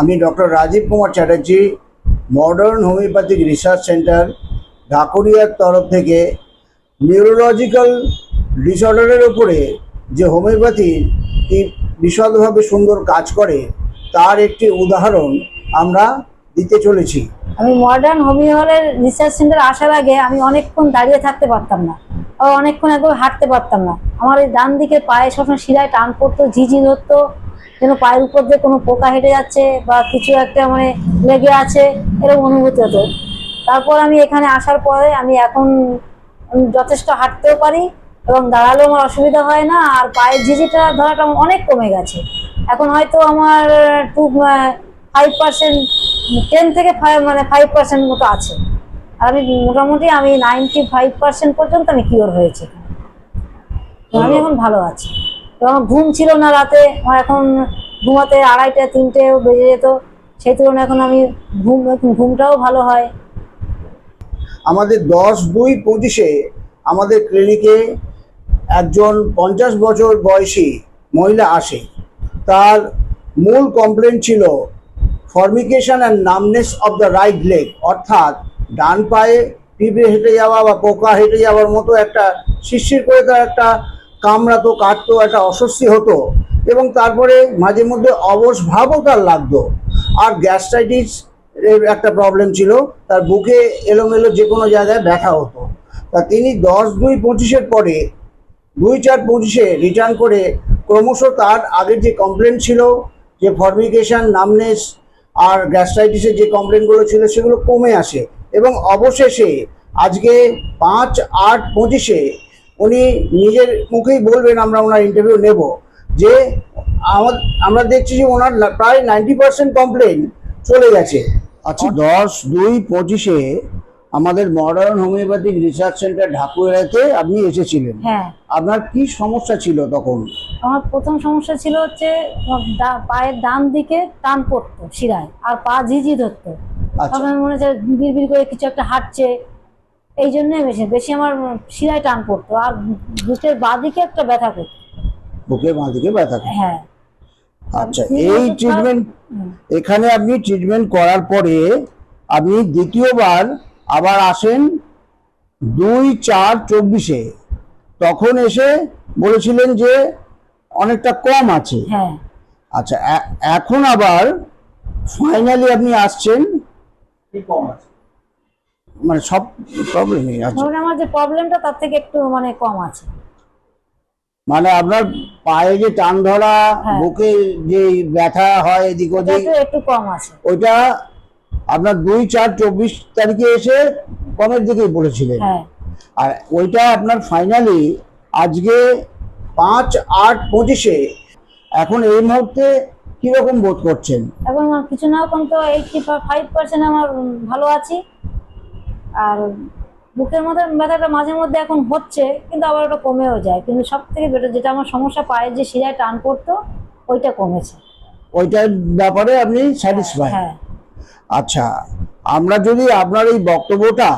আমি doctor Rajib Kumar Chatterjee modern homeopathic research centre ঢাকুরিয়ার তরফ থেকে নিউরোলজিক্যাল ডিসঅর্ডারের উপরে যে হোমিওপ্যাথি বিশদভাবে সুন্দর কাজ করে, তার একটি উদাহরণ আমরা দিতে চলেছি। আমি মডার্ন হোমিও রিসার্চ সেন্টার আসার আগে আমি অনেকক্ষণ দাঁড়িয়ে থাকতে পারতাম না। অনেকক্ষণ একদম হাঁটতে পারতাম না। আমার এই ডান দিকে পায়ে সবসময় শিলায় টান পড়তো, ঝিঝি ধরতো যেন পায়ের উপর দিয়ে কোনো পোকা হেঁটে যাচ্ছে বা কিছু একটা মানে লেগে আছে এরকম অনুভূতি হতো। তারপর আমি এখানে আসার পরে আমি এখন যথেষ্ট হাঁটতেও পারি এবং দাঁড়ালেও আমার অসুবিধা হয় না আর পায়ের ঝিঝিটা ধরাটা অনেক কমে গেছে। এখন হয়তো আমার টু ফাইভ পার্সেন্ট টেন থেকে ফাইভ মানে ফাইভ পার্সেন্ট মতো আছে। আর আমি মোটামুটি আমি নাইনটি ফাইভ পার্সেন্ট পর্যন্ত আমি কিওর হয়েছি। আমি এখন ভালো আছি। আমার ঘুম ছিল না রাতে। আমার এখন ঘুমাতে আড়াইটা তিনটেও বেজে যেত। সেই তুলনায় এখন আমি ঘুম, ঘুমটাও ভালো হয়। আমাদের দশ দুই পঁচিশে আমাদের ক্লিনিকে একজন পঞ্চাশ বছর বয়সী মহিলা আসে। তার মূল কমপ্লেন ছিল formication and numbness of the right leg অর্থাৎ ডান পায়ে পিঁপড়ে হেঁটে যাওয়া বা পোকা হেঁটে যাওয়ার মতো একটা শিরশির করে তার একটা কামড়াতো কাটতো একটা অস্বস্তি হতো এবং তারপরে মাঝে মধ্যে অবশ ভাবও তার লাগতো। আর গ্যাস্ট্রাইটিস একটা প্রবলেম ছিল, তার বুকে এলোমেলো যে কোনো জায়গায় ব্যথা হতো। তা তিনি দশ দুই পঁচিশের পরে, দুই চার পঁচিশে রিটার্ন করে ক্রমশ তার আগের যে কমপ্লেন ছিল, যে ফর্মিকেশন নামনেস আর গ্যাস্ট্রাইটিসের যে কমপ্লেনগুলো ছিল সেগুলো কমে আসে এবং অবশেষে আজকে পাঁচ আট পঁচিশে উনি নিজের মুখেই বলবেন আমরা ওনার ইন্টারভিউ নেব। যে আমার আমরা দেখছি যে ওনার প্রায় নাইনটি পার্সেন্ট কমপ্লেন চলে গেছে। আচ্ছা দশ দুই পঁচিশে আমাদের মডার্ন হোমিওপ্যাথিক রিসার্চ সেন্টার ঢাকুরিয়াতে আপনি এসেছিলেন। হ্যাঁ। আপনার কি সমস্যা ছিল তখন? আমার প্রথম সমস্যা ছিল হচ্ছে পায়ের ডান দিকে টান পড়তো শিরায় আর পা ঝিঝি ধরতো। আচ্ছা। তখন মনে হচ্ছে বিড় করে কিছু একটা হাঁটছে এই জন্য বেশি বেশি আমার শিরায় টান পড়তো। আর বুকের বাঁদিকে একটা ব্যথা করতো। বুকে বাঁ দিকে ব্যথা। হ্যাঁ। আচ্ছা এই ট্রিটমেন্ট এখানে আপনি ট্রিটমেন্ট করার পরে আপনি দ্বিতীয়বার আবার আসেন দুই চার চব্বিশে। তখন এসে বলেছিলেন যে অনেকটা কম আছে। হ্যাঁ। আচ্ছা এখন আবার ফাইনালি আপনি আসছেন। মানে সব প্রবলেমই আছে। ধরুন আমার যে প্রবলেমটা তার থেকে একটু মানে কম আছে। মানে আপনার পায়ে যে টান ধরা হ্যাঁ। বুকে যে ব্যথা হয় এদিক ওদিক একটু কম আছে। ওইটা আপনার দুই চার চব্বিশ তারিখে এসে কমের দিকেই বলেছিলেন হ্যাঁ। আর ওইটা আপনার ফাইনালি আজকে পাঁচ আট পঁচিশে এখন এই মুহূর্তে কীরকম বোধ করছেন? এখন কিছু না এখন তো এইটটি ফাইভ পার্সেন্ট আমার ভালো আছি। আর বুকের মধ্যে ব্যথাটা মাঝে মধ্যে এখন হচ্ছে কিন্তু আবার ওটা কমেও যায়। কিন্তু সব থেকে বেটার যেটা আমার সমস্যা পায়ের যে শিরায় টান পড়তো ওইটা কমেছে। ওইটার ব্যাপারে আপনি স্যাটিসফাই হ্যাঁ। আচ্ছা আমরা যদি আপনার এই বক্তব্যটা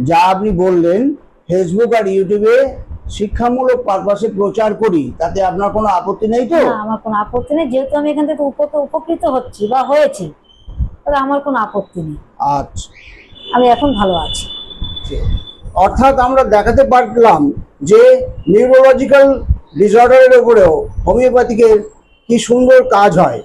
যা আপনি বললেন ফেসবুক আর ইউটিউবে শিক্ষামূলক পারপাসে প্রচার করি তাতে আপনার কোনো আপত্তি নেই তো? না আমার কোনো আপত্তি নেই। যেহেতু আমি এখান থেকে উপ- উপকৃত হচ্ছি বা হয়েছি তাহলে আমার কোনো আপত্তি নেই। আচ্ছা। আমি এখন ভালো আছি। অর্থাৎ আমরা দেখাতে পারলাম যে নিউরোলজিক্যাল ডিসঅর্ডারের উপরেও হোমিওপ্যাথিকের কি সুন্দর কাজ হয়।